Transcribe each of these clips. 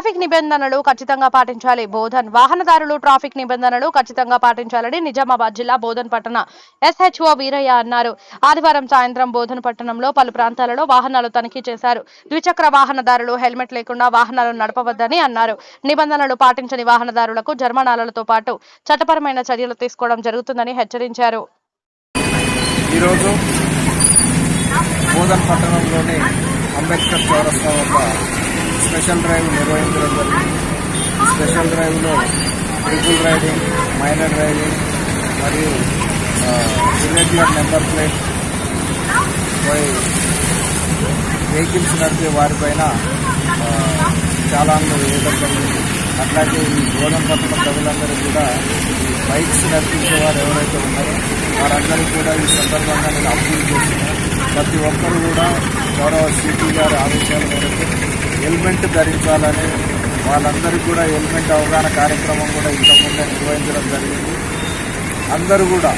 Traffic నిబంధనలు ఖచ్చితంగా పాటించాలి. బోధన్ వాహనదారులు ట్రాఫిక్ నిబంధనలు ఖచ్చితంగా పాటించాలని నిజామాబాద్ జిల్లా బోధన్ పట్టణ ఎస్హెచ్ఓ వీరయ్య అన్నారు. ఆదివారం సాయంత్రం బోధన్ పట్టణంలో పలు ప్రాంతాలలో వాహనాలు తనిఖీ చేశారు. ద్విచక్ర వాహనదారులు హెల్మెట్ లేకుండా వాహనాలు నడపవద్దని అన్నారు. నిబంధనలు పాటించని వాహనదారులకు జరిమానాలతో పాటు చట్టపరమైన చర్యలు తీసుకోవడం జరుగుతుందని హెచ్చరించారు. ఈరోజు బోధన్ పట్టణంలోని అంబేద్కర్ చౌరస్తా వద్ద స్పెషల్ డ్రైవ్ నిర్వహించడం జరిగింది. స్పెషల్ డ్రైవ్లో ట్రిపుల్ రైడింగ్ మైనర్ రైడింగ్ మరియు ఇర్రెగ్యులర్ నెంబర్ ప్లేట్ పై వెహికల్స్ నడిపే వారిపైన చాలా వేయడం జరిగింది. అట్లాగే ఈ గోధుమ పట్టణ ప్రజలందరూ కూడా బైక్స్ నడిపించే వారు ఎవరైతే ఉన్నారో వారందరూ కూడా ఈ సందర్భంగా నేను అప్పీల్ చేస్తున్నాను. ప్రతి ఒక్కరు కూడా గౌరవ సిటీ గారి ఆదేశాల మేరకు హెల్మెట్ ధరించాలని వాళ్ళందరికీ కూడా హెల్మెట్ అవగాహన కార్యక్రమం కూడా ఇంతకుముందే నిర్వహించడం జరిగింది. అందరూ కూడా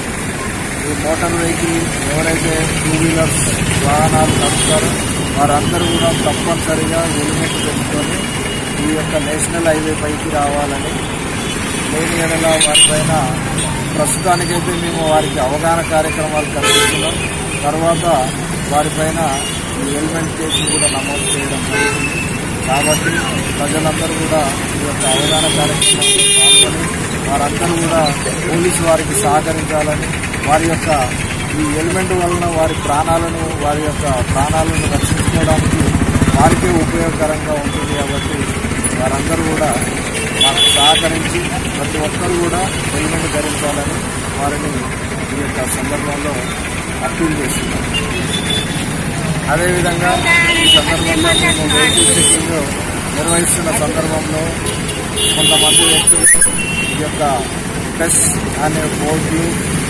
ఈ మోటార్ వెహికల్ ఎవరైతే టూ వీలర్స్ వాహనాలు నడుపుతారో వారందరూ కూడా తప్పనిసరిగా హెల్మెట్ పెట్టుకొని ఈ యొక్క నేషనల్ హైవే పైకి రావాలని లేని ఎడల వారిపైన ప్రస్తుతానికైతే మేము వారికి అవగాహన కార్యక్రమాలు కల్పిస్తున్నాం. తర్వాత వారిపైన ఈ హెల్మెట్ కేసు కూడా నమోదు చేయడం జరుగుతుంది. కాబట్టి ప్రజలందరూ కూడా ఈ యొక్క అవగాహన కార్యక్రమంలో పాల్గొని వారందరూ కూడా పోలీసు వారికి సహకరించాలని వారి యొక్క ఈ ఎలిమెంట్ వలన వారి ప్రాణాలను వారి యొక్క ప్రాణాలను రక్షించుకోవడానికి వారికే ఉపయోగకరంగా ఉంటుంది కాబట్టి వారందరూ కూడా మాకు సహకరించి ప్రతి ఒక్కరు కూడా హెల్మెట్ ధరించాలని వారిని ఈ యొక్క సందర్భంలో అప్పీల్ చేస్తున్నాం. అదేవిధంగా ఈ సందర్భంలో మేము వెహికల్ చెకింగ్ నిర్వహిస్తున్న సందర్భంలో కొంతమంది వ్యక్తులు ఈ యొక్క ప్రెస్ అనే బోర్డులు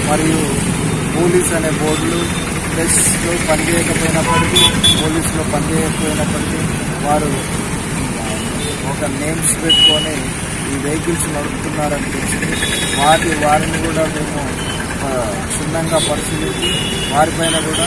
మరియు పోలీస్ అనే బోర్డులు ప్రెస్లో పనిచేయకపోయినప్పటికీ పోలీసులో పనిచేయకపోయినప్పటికీ వారు ఒక నేమ్స్ పెట్టుకొని ఈ వెహికల్స్ నడుపుతున్నారని తెలిసింది. వాటి వారిని కూడా మేము క్షుణ్ణంగా పరిశీలించి వారిపైన కూడా